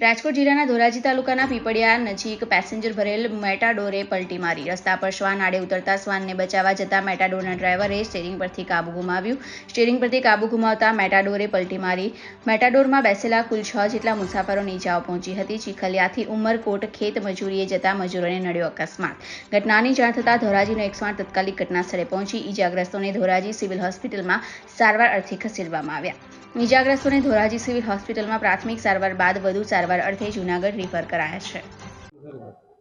રાજકોટ જિલ્લાના ધોરાજી તાલુકાના પીપળિયા નજીક પેસેન્જર ભરેલ મેટાડોરે પલટી મારી. રસ્તા પર શ્વાન આડે ઉતરતા શ્વાનને બચાવવા જતા મેટાડોરના ડ્રાઈવરે સ્ટેરિંગ પરથી કાબુ ગુમાવ્યું. સ્ટેરિંગ પરથી કાબુ ગુમાવતા મેટાડોરે પલટી મારી. મેટાડોરમાં બેસેલા કુલ છ જેટલા મુસાફરોને ઇજાઓ પહોંચી હતી. ચીખલિયાથી ઉમરકોટ ખેત મજૂરીએ જતા મજૂરોને નડ્યો અકસ્માત. ઘટનાની જાણ થતાં ધોરાજીનો એકસો આઠ તાત્કાલિક ઘટના સ્થળે પહોંચી. ઈજાગ્રસ્તોને ધોરાજી સિવિલ હોસ્પિટલમાં સારવાર અર્થે ખસેડવામાં આવ્યા. ઈજાગ્રસ્તોને ધોરાજી સિવિલ હોસ્પિટલમાં પ્રાથમિક સારવાર બાદ વધુ સારવાર અર્થે જૂનાગઢ રિફર કરાયા છે.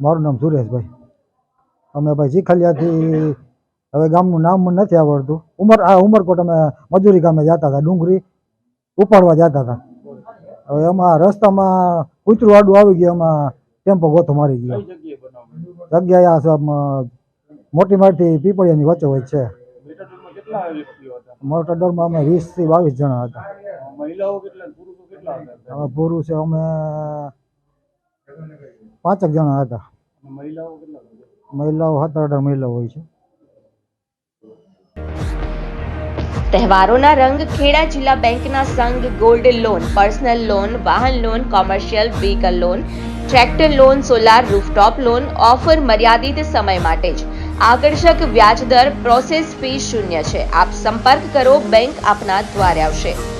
મારું નામ સુરેશભાઈ. અમે ભાઈ શીખલિયાથી હવે ગામનું નામ મને નથી આવડતું. ઉમર આ ઉમરકોટ અમે મજૂરી ગામે જતા હતા ડુંગળી ઉપાડવા જતા હતા. હવે એમાં રસ્તામાં કૂતરું આડું આવી ગયું એમાં ટેમ્પો ગોથો મારી ગયો. જગ્યાએ આ મોટી માટી પીપળિયાની વચ્ચે હોય છે. મેટાડોરમાં કેટલા વ્યક્તિઓ હતા? મોટા ડરમાં અમે વીસથી બાવીસ જણા હતા. હવે પુરુષ અમે પાંચેક જણા હતા. મહિલાઓ સત્તર અઢાર મહિલાઓ હોય છે. તહેવારોના રંગ ખેડા જિલ્લા બેંકના સંઘ ગોલ્ડ લોન, પર્સનલ લોન, વાહન loan, commercial vehicle loan, tractor loan, solar rooftop loan, offer મર્યાદિત સમય માટે જ. આકર્ષક વ્યાજદર પ્રોસેસ ફી શૂન્ય છે. આપ સંપર્ક કરો, બેંક આપના દ્વારે આવશે.